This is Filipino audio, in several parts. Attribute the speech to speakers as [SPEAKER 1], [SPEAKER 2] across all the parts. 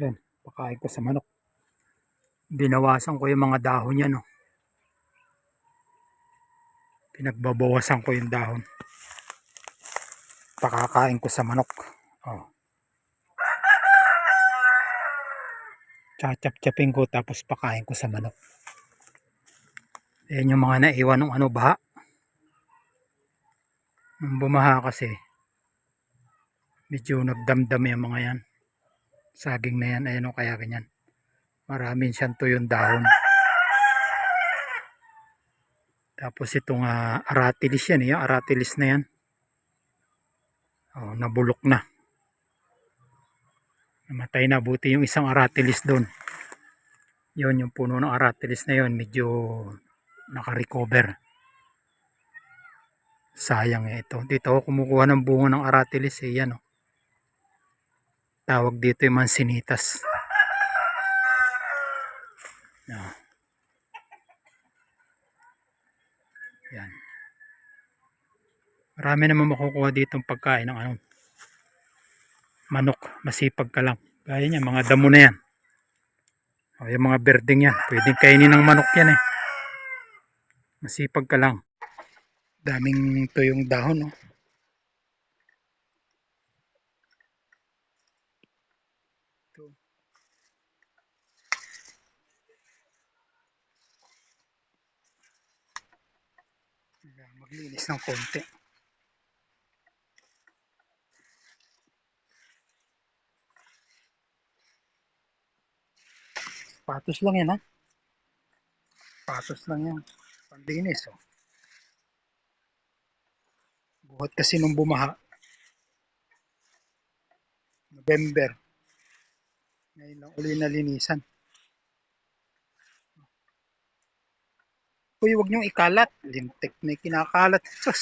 [SPEAKER 1] Yan, pakain ko sa manok. Binawasan ko yung mga dahon niya, no. Pinagbabawasan ko yung dahon. Pakakain ko sa manok. Oh. Chachap-chapin ko tapos pakain ko sa manok. Ayan yung mga naiwan ng ano baha. Nung bumaha kasi, medyo nagdamdam yung mga yan. Saging na yan, ayan o kaya ganyan. Maraming siyang tuyong dahon. Tapos itong ah, aratilis yan, yung aratilis na yan. Oh, nabulok na. Namatay na, buti yung isang aratilis doon. Yun, yung puno ng aratilis na yun, medyo naka-recover. Sayang eh ito. Dito ako kumukuha ng bunga ng aratilis eh, yan oh. Tawag dito yung mansinitas. Yan. Yan. Marami naman makukuha dito ng pagkain ng ano. Manok, masipag ka lang. Gaya niya, mga damo na yan. O, yung mga berdeng yan. Pwedeng kainin ng manok yan eh. Masipag ka lang. Daming tuyong dahon oh. Kailangan Maglinis ng konti. Patos lang yan ha. Patos lang yan. Pandinis oh. Buhat kasi nung bumaha. November. Ngayon lang uli nalinisan. Uy, huwag niyong ikalat. Lintik na kinakalat. Sus.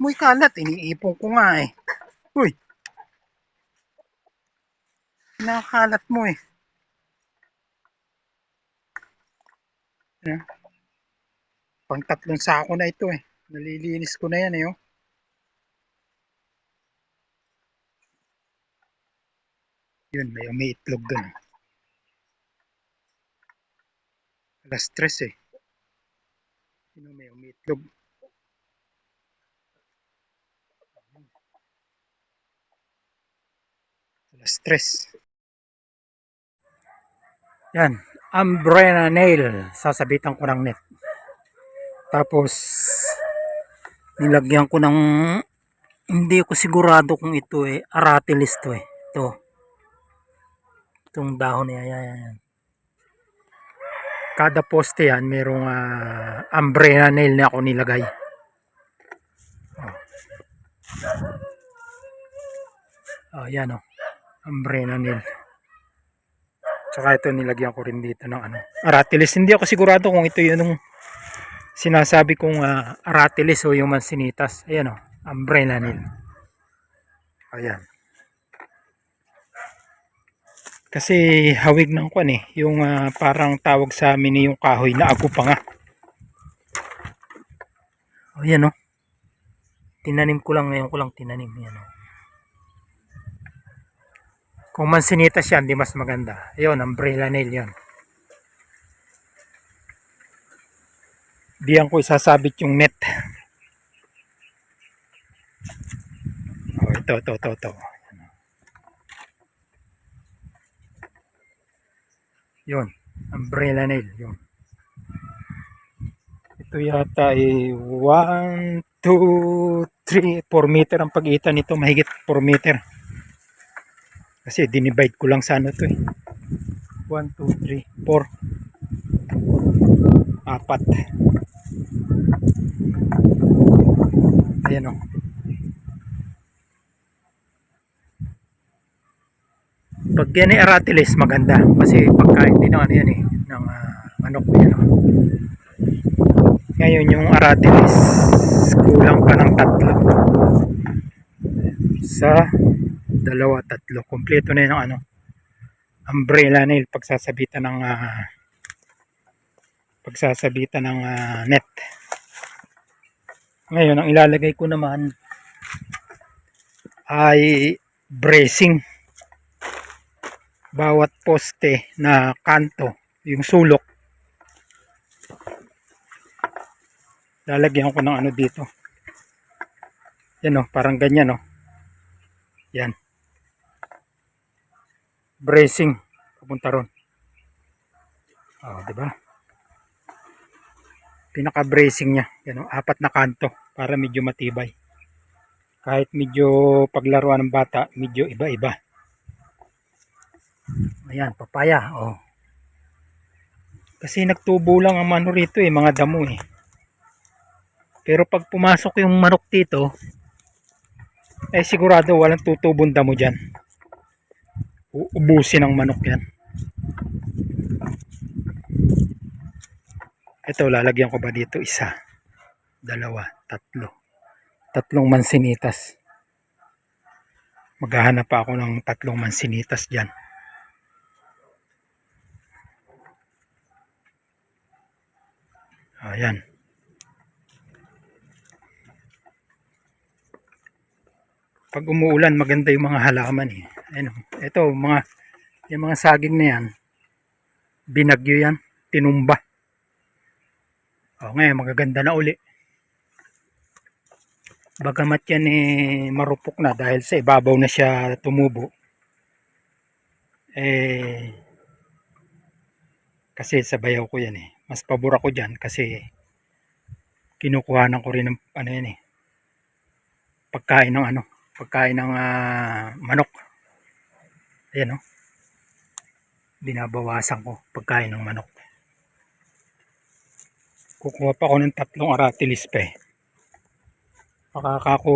[SPEAKER 1] Mo ikalat. Iniipon ko nga eh. Uy. Kinakalat mo eh. Ayan. Pang tatlong sako na ito eh. Nalilinis ko na yan eh. Oh. Yun, may umiitlog dun. Alas stress eh. Yun, may umiitlog. Alas stress. Yan. Umbrella nail. Sasabitan ko ng net. Tapos, nilagyan ko ng hindi ko sigurado kung ito eh aratilis to eh. Ito. Itong dahon niya. Yan, yan, yan. Kada poste yan, merong ah, umbrella nail na ako nilagay. Oh. Oh, yan oh. Umbrella nail. Tsaka ito nilagyan ko rin dito ng ano. Aratilis. Hindi ako sigurado kung ito yun yung sinasabi kong ah, aratilis o yung mansinitas. Ayan o. Umbrella nail. Ayan. Kasi hawig ng kwan eh. Yung ah, parang tawag sa amin eh, yung kahoy na ago pa nga. Ayan o. Tinanim ko lang ngayon ko lang tinanim. Ayan o. Kung mansinitas yan, di mas maganda. Ayun, umbrella nail yan. Diyan ko isasabit yung net. Oh, ito, ito, ito, ito. Yun, umbrella nail. Yun. Ito yata ay 1, 2, 3, 4 meter ang pagitan nito. Mahigit 4 meter. Kasi dinivide ko lang sa ano to eh. 1, 2, 3, 4. Apat. Ayan o. Pag yan ay aratilis, maganda. Kasi pagkain din ng ano yan eh. Ng ah, manok. Yan o. Ngayon yung aratilis, kulang pa ng tatlo. Sa dalawa, tatlo. Kompleto na yun ang ano. Umbrella nail pagsasabitan ng ah, pagsasabitan ng ah, net. Ngayon, ang ilalagay ko naman ay bracing. Bawat poste na kanto, yung sulok. Lalagyan ko ng ano dito. Yan o, parang ganyan o. Yan. Bracing. Papunta ron. O, di ba? Pinaka-bracing niya. Yan o, apat na kanto para medyo matibay. Kahit medyo paglaruan ng bata, medyo iba-iba. Ayan, papaya. Oh. Kasi nagtubo lang ang mano rito eh, mga damo eh. Pero pag pumasok yung manok dito, eh sigurado walang tutubong damo dyan. Uubusin ng manok yan. Ito, lalagyan ko ba dito? Isa, dalawa, tatlo. Tatlong mansinitas. Maghahanap pa ako ng tatlong mansinitas dyan. Ayan. Pag umuulan, maganda yung mga halaman eh. Ayun, oh. ito, mga, yung mga saging na yan, binagyo yan, tinumba. O, ngayon, magaganda na uli. Bagamat yan eh, marupok na dahil sa ibabaw na siya tumubo. Eh, kasi sa bayaw ko yan eh. Mas pabor ako dyan kasi kinukuhanan ko rin ng ano yan eh. Pagkain ng ano, pagkain ng ah, manok. Ayan oh. Binabawasan ko pagkain ng manok. Kukuha pa ako ng tatlong aratilis pa eh. Makakako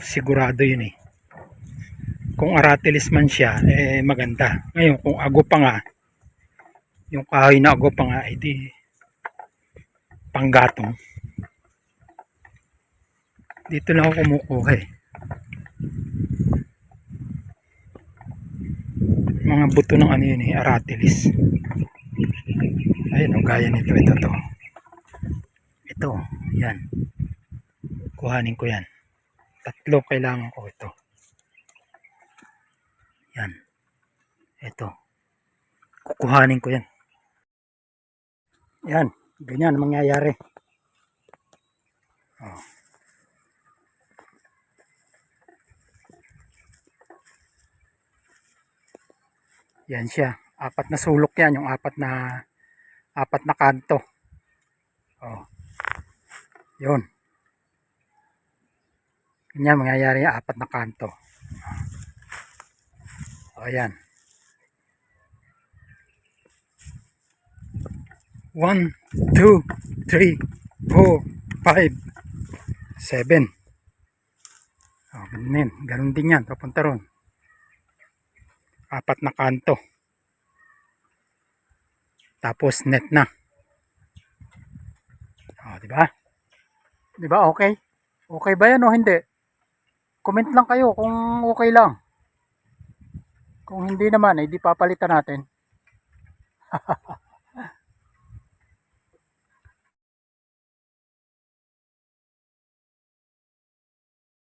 [SPEAKER 1] sigurado yun eh. Kung aratilis man siya, eh maganda. Ngayon, kung ago pa nga, yung kahoy na ago pa nga, eh di panggatong. Dito lang ako kumukuha eh. Mga buto ng ano yun eh, aratilis. Ayun, oh, gaya nito, ito to. Ito, yan. Kuhanin ko yan. Tatlo kailangan ko ito. Yan. Ito. Kukuhanin ko yan. Yan ganyan ang mangyayari. Oh. yan siya. Apat na sulok yan. Yung apat na apat na kanto. Oh. yun. Ganyan mangyayari. Apat na kanto. Oh. ayan 1, 2, 3, 4, 5, 7. Oh, ganun yan. Ganun din yan. Papunta ron. Apat na kanto. Tapos net na. Oh, di ba? Di ba okay? Okay ba yan o hindi? Comment lang kayo kung okay lang. Kung hindi naman, eh, papalitan natin.